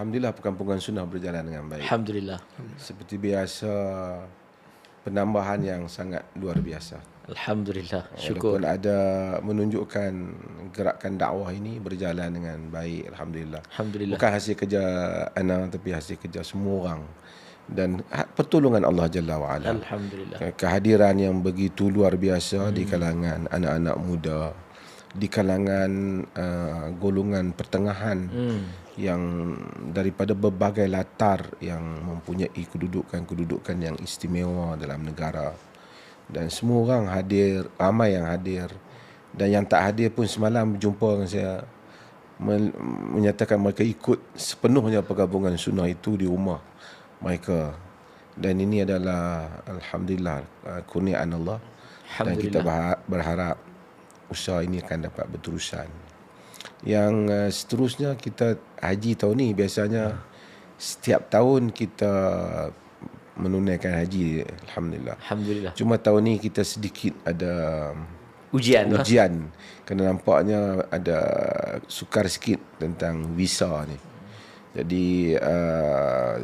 Alhamdulillah perkampungan sunnah berjalan dengan baik. Alhamdulillah. Seperti biasa penambahan yang sangat luar biasa. Alhamdulillah. Syukur. Walaupun ada menunjukkan gerakan dakwah ini berjalan dengan baik alhamdulillah. Alhamdulillah. Bukan hasil kerja ana tapi hasil kerja semua orang dan ha- pertolongan Allah Jalla wa ala. Alhamdulillah. Kehadiran yang begitu luar biasa di kalangan anak-anak muda, di kalangan uh, golongan pertengahan Hmm. yang daripada berbagai latar yang mempunyai kedudukan-kedudukan yang istimewa dalam negara. Dan semua orang hadir ramai yang hadir. Dan yang tak hadir pun semalam jumpa dengan saya men- menyatakan mereka ikut sepenuhnya pergabungan sunnah itu di rumah mereka. Dan ini adalah alhamdulillah uh, kurniaan Allah. Dan kita berha- berharap usaha ini akan dapat berterusan yang uh, seterusnya kita haji tahun ni biasanya setiap tahun kita menunaikan haji alhamdulillah. Alhamdulillah. Cuma tahun ni kita sedikit ada Ujian tu. ah. ujian kerana nampaknya ada sukar sikit tentang visa ni. Jadi uh,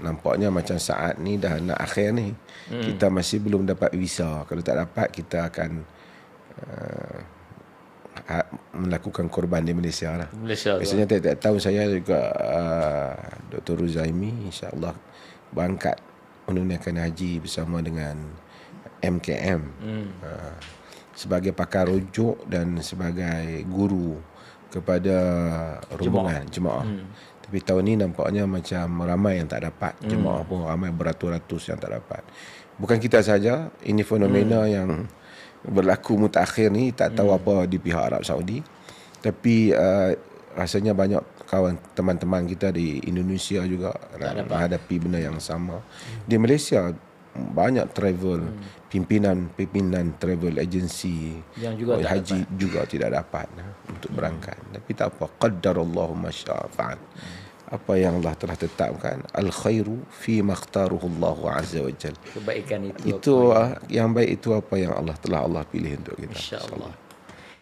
nampaknya macam saat ni dah nak akhir ni hmm. kita masih belum dapat visa. Kalau tak dapat kita akan uh, melakukan korban di Malaysia lah. Malaysia. Biasanya tiap-tiap tahun saya juga uh, Dr. Ruzaimi insya-Allah berangkat menunaikan haji bersama dengan MKM hmm. uh, sebagai pakar rujuk dan sebagai guru kepada rombongan jemaah. Hmm. Tapi tahun ni nampaknya macam ramai yang tak dapat. Jemaah pun ramai beratus-ratus yang tak dapat. Bukan kita saja, ini fenomena yang berlaku mutakhir ni tak tahu apa di pihak Arab Saudi. Tapi uh, rasanya banyak kawan teman-teman kita di Indonesia juga menghadapi benda yang sama. Di Malaysia banyak travel pimpinan pimpinan travel agency Yang juga tak haji juga tidak dapat untuk berangkat. Tapi tak apa, qaddarallahu ma syaa fa'al. Apa yang Allah telah tetapkan, al khairu fi makhtaruhu Allah azza wa jalla. Kebaikan itu. Itu yang baik itu apa yang Allah telah Allah pilih untuk kita. Insya-Allah.